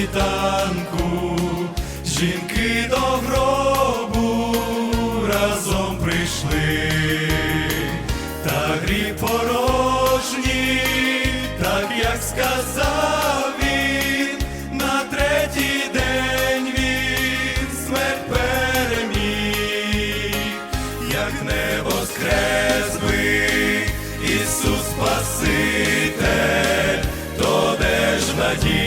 світанку, жінки до гробу разом прийшли, та гріб порожні, так як сказав він, на третій день він смерть переміг, як небо скрезби, Ісус Спаситель, то де ж надій.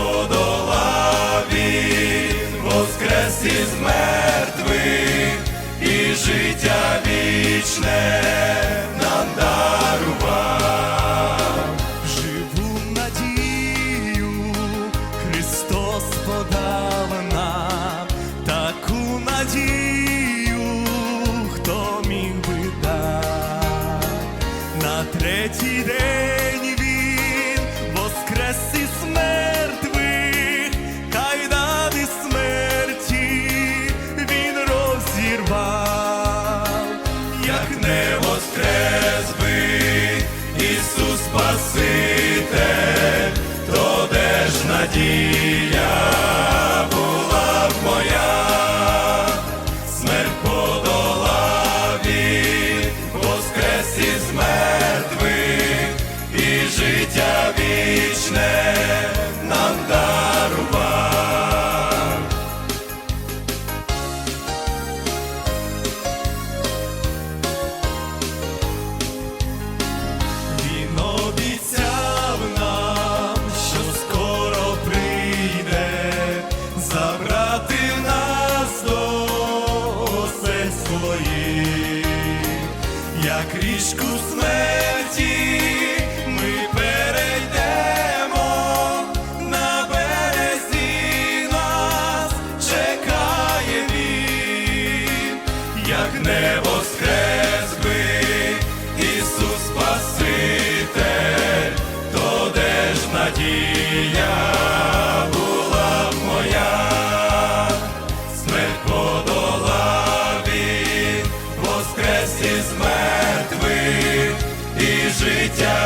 подолав він, воскрес із мертвих і життя вічне. воскрес із мертвих і життя.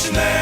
Krishna.